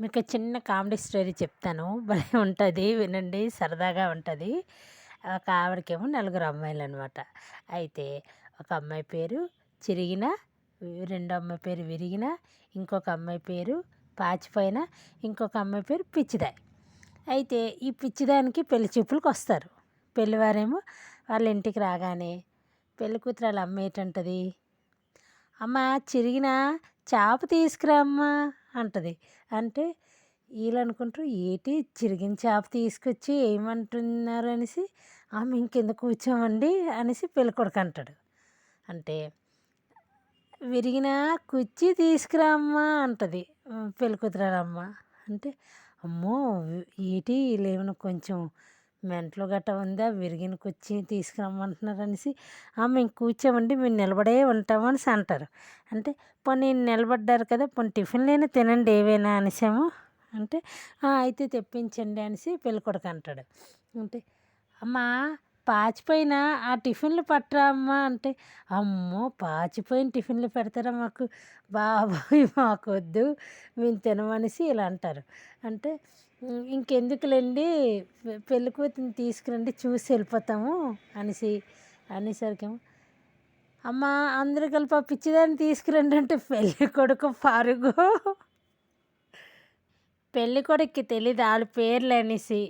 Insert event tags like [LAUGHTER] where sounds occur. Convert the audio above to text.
మీకు చిన్న comedy story చెప్తాను. [LAUGHS] భలే ఉంటుంది వినండి సరదాగా ఉంటుంది. ఒక ఆవిడకేమో నలుగురు అమ్మాయిలు అనమాట అయితే ఒక అమ్మాయి పేరు చిరిగిన రెండో అమ్మాయి పేరు విరిగిన ఇంకొక అమ్మాయి పేరు పాచిపోయిన ఇంకొక అమ్మాయి పేరు పిచ్చిదాయి. అయితే ఈ పిచ్చిదానికి పెళ్ళి చూపులకు వస్తారు. పెళ్ళివారేమో వాళ్ళ ఇంటికి రాగానే పెళ్ళి కూతురు వాళ్ళ అమ్మ ఏంటంటది? అమ్మ చిరిగిన చేప తీసుకురా అమ్మా. అంటది. అంటే వీళ్ళు అనుకుంటారు ఏటి చిరిగిన చేప తీసుకొచ్చి ఏమంటున్నారు అనేసి ఆమె ఇంకెందుకు కూర్చోమండి? అనేసి పెళ్ళికొడుకు అంటాడు. అంటే విరిగిన కుర్చీ తీసుకురా అమ్మా అంటది పెళ్ళికూతురమ్మ అంటే అమ్మో ఏంటి లేవన కొంచెం మెంట్లో గట్ట ఉందా విరిగిన కుర్చీ తీసుకురమ్మంటున్నారు అనేసి మేము కూర్చోమండి మేము నిలబడే ఉంటాము అనేసి అంటారు. అంటే పోనీ నిలబడ్డారు కదా పోనీ టిఫిన్లైనా తినండి ఏవైనా అనేసాము. అంటే అయితే తెప్పించండి అనేసి పెళ్ళికొడుకు అంటాడు. అంటే అమ్మా పాచిపోయిన ఆ టిఫిన్లు పట్టరా అమ్మా అంటే అమ్మో! పాచిపోయిన టిఫిన్లు పెడతారా మాకు? బాబోయ్! మాకు వద్దు మేము తినమనేసి ఇలా అంటారు. అంటే ఇంకెందుకులేండి పెళ్ళికూతుని తీసుకురండి చూసి వెళ్ళిపోతాము అనేసి అనేసరికేమో అమ్మ అందరూ కలిపి ఆ పిచ్చిదాన్ని తీసుకురండి అంటే పెళ్ళి కొడుకు పరుగు పెళ్ళి కొడుక్కి తెలియదు వాళ్ళ పేర్లు అనేసి.